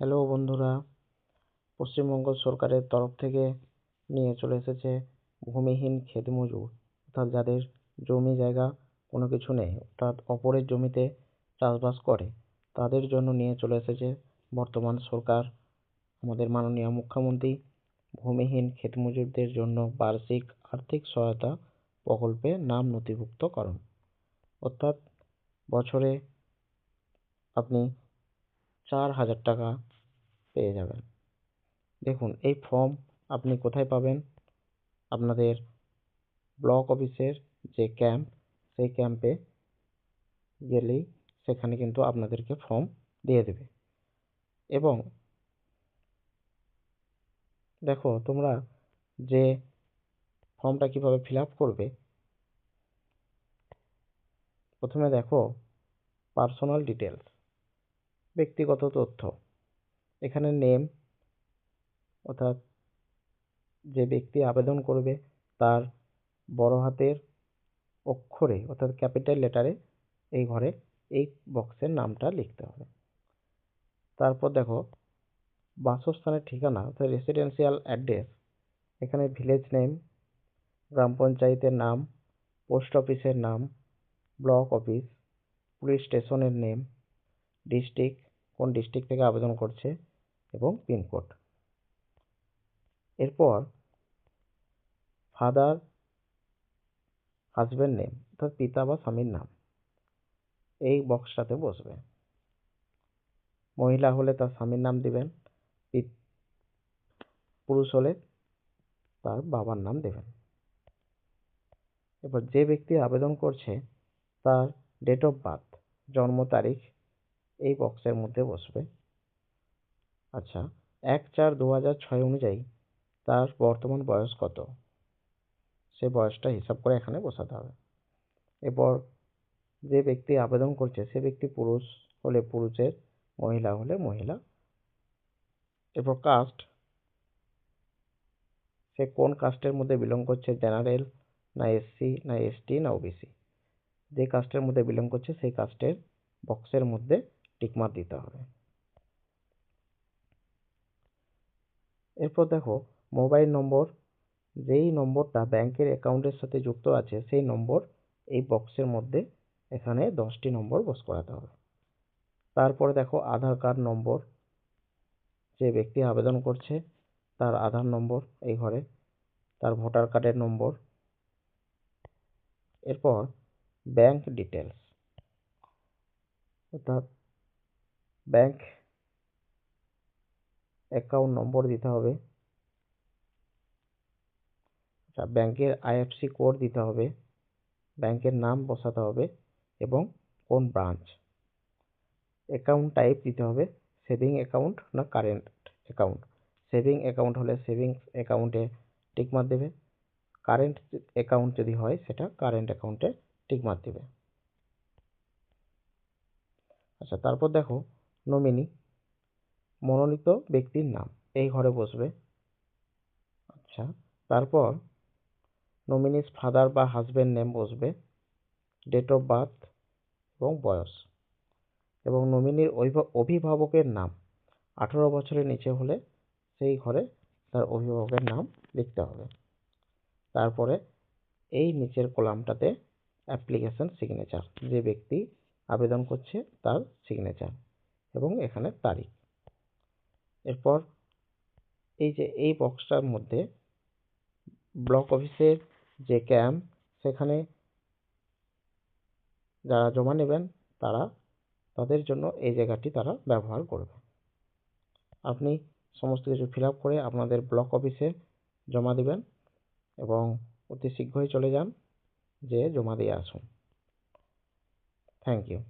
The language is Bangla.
হ্যালো বন্ধুরা, পশ্চিমবঙ্গ সরকারের তরফ থেকে নিয়ে চলে এসেছে ভূমিহীন ক্ষেত মজুর। অর্থাৎ যাদের জমি জায়গা কোনো কিছু নেই, অর্থাৎ অপরের জমিতে চাষবাস করে, তাদের জন্য নিয়ে চলে এসেছে বর্তমান সরকার, আমাদের মাননীয় মুখ্যমন্ত্রী ভূমিহীন ক্ষেত মজুরদের জন্য বার্ষিক আর্থিক সহায়তা প্রকল্পে নাম নথিভুক্ত নথিভুক্তকরণ। অর্থাৎ বছরে আপনি চার হাজার টাকা পেয়ে যাবেন। দেখুন, এই ফর্ম আপনি কোথায় পাবেন? আপনাদের ব্লক অফিসের যে ক্যাম্প, সেই ক্যাম্পে গেলেই সেখানে কিন্তু আপনাদেরকে ফর্ম দিয়ে দেবে। এবং দেখো, তোমরা যে ফর্মটা কীভাবে ফিল আপ করবে, প্রথমে দেখো পার্সোনাল ডিটেলস ব্যক্তিগত তথ্য। এখানে নেম অর্থাৎ যে ব্যক্তি আবেদন করবে তার বড় হাতের অক্ষরে অর্থাৎ ক্যাপিটাল লেটারে এই ঘরে এই বক্সের নামটা লিখতে হবে। তারপর দেখো, বাসস্থানের ঠিকানা অর্থাৎ রেসিডেন্সিয়াল অ্যাড্রেস এখানে ভিলেজ নেম গ্রাম পঞ্চায়েতের নাম পোস্ট অফিসের নাম ব্লক অফিস পুলিশ স্টেশনের নেম ডিস্ট্রিক্ট কোন ডিস্ট্রিক্ট থেকে আবেদন করছে এবং পিনকোড এরপর ফাদার হাজব্যান্ড নেম অর্থাৎ পিতা বা স্বামীর নাম এই বক্সটাতে বসবে। মহিলা হলে তার স্বামীর নাম দিবেন পুরুষ হলে তার বাবার নাম দেবেন। এবার যে ব্যক্তি আবেদন করছে, তার ডেট অফ বার্থ জন্ম তারিখ এই বক্সের মধ্যে বসবে। আচ্ছা এক চার দু হাজার ছয় অনুযায়ী তার বর্তমান বয়স কত? সে বয়সটা হিসাব করে এখানে বসাতে হবে। এরপর যে ব্যক্তি আবেদন করছে, সে ব্যক্তি পুরুষ হলে পুরুষের, মহিলা হলে মহিলা। এরপর কাস্ট সে কোন কাস্টের মধ্যে বিলং করছে জেনারেল না এসসি না এসটি না ওবিসি যে কাস্টের মধ্যে বিলং করছে, সেই কাস্টের বক্সের মধ্যে টিকমার দিতে হবে। এরপর দেখো মোবাইল নম্বর যেই নম্বরটা ব্যাংকের অ্যাকাউন্টের সাথে যুক্ত আছে, সেই নম্বর এই বক্সের মধ্যে এখানে দশটি নম্বর বস করাতে হবে। তারপরে দেখো, আধার কার্ড নম্বর যে ব্যক্তি আবেদন করছে, তার আধার নম্বর এই ঘরে, তার ভোটার কার্ডের নম্বর এরপর ব্যাংক ডিটেলস অর্থাৎ ব্যাংক অ্যাকাউন্ট নম্বর দিতে হবে। আচ্ছা ব্যাংকের আইএফসি কোড দিতে হবে। ব্যাংকের নাম বসাতে হবে এবং কোন ব্রাঞ্চ অ্যাকাউন্ট টাইপ দিতে হবে সেভিং অ্যাকাউন্ট না কারেন্ট অ্যাকাউন্ট সেভিং অ্যাকাউন্ট হলে সেভিংস অ্যাকাউন্টে টিকমার দেবে। কারেন্ট অ্যাকাউন্ট যদি হয়, সেটা কারেন্ট অ্যাকাউন্টে টিকমার দেবে। আচ্ছা তারপর দেখো নমিনি মনোনীত ব্যক্তির নাম। এই ঘরে বসবে। আচ্ছা তারপর নমিনিস ফাদার বা হাজব্যান্ড নেম বসবে। ডেট অফ বার্থ এবং বয়স। এবং নমিনির অভিভাবকের নাম। আঠেরো বছরের নিচে হলে সেই ঘরে তার অভিভাবকের নাম লিখতে হবে। তারপরে এই নিচের কলামটাতে অ্যাপ্লিকেশন সিগনেচার যে ব্যক্তি আবেদন করছে তার সিগনেচার এবং এখানে তারিখ। এরপর এই যে এই বক্সটার মধ্যে ব্লক অফিসের যে ক্যাম্প সেখানে যারা জমা নেবেন তারা তাদের জন্য এই জায়গাটি তারা ব্যবহার করবে। আপনি সমস্ত কিছু ফিল আপ করে আপনাদের ব্লক অফিসে জমা দিবেন এবং অতি শীঘ্রই চলে যান যে জমা দিয়ে আসুন। Thank you